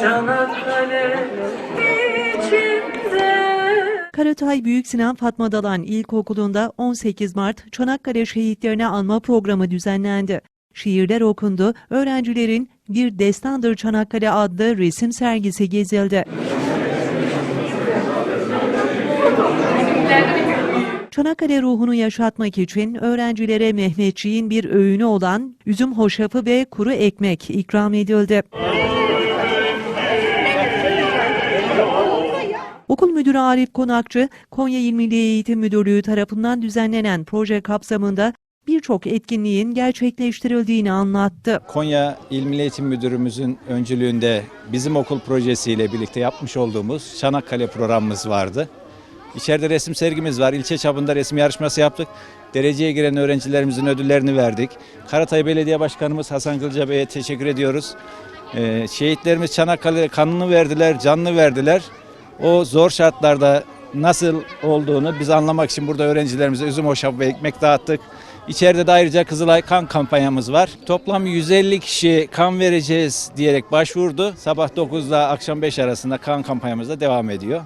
Çanakkale Karatay Büyük Sinan Fatma Dalan İlkokulu'nda 18 Mart Çanakkale Şehitlerini Anma Programı düzenlendi. Şiirler okundu, öğrencilerin Bir Destandır Çanakkale adlı resim sergisi gezildi. Çanakkale ruhunu yaşatmak için öğrencilere Mehmetçiğin bir öğünü olan üzüm hoşafı ve kuru ekmek ikram edildi. Okul Müdürü Arif Konakçı, Konya İl Milli Eğitim Müdürlüğü tarafından düzenlenen proje kapsamında birçok etkinliğin gerçekleştirildiğini anlattı. Konya İl Milli Eğitim Müdürümüzün öncülüğünde bizim okul projesiyle birlikte yapmış olduğumuz Çanakkale programımız vardı. İçeride resim sergimiz var. İlçe çapında resim yarışması yaptık. Dereceye giren öğrencilerimizin ödüllerini verdik. Karatay Belediye Başkanımız Hasan Kılca Bey'e teşekkür ediyoruz. Ee, şehitlerimiz Çanakkale kanını verdiler, canını verdiler. O zor şartlarda nasıl olduğunu biz anlamak için burada öğrencilerimize üzüm hoşaf ve ekmek dağıttık. İçeride de ayrıca Kızılay kan kampanyamız var. Toplam 150 kişi kan vereceğiz diyerek başvurdu. Sabah 9 ile akşam 5 arasında kan kampanyamız da devam ediyor.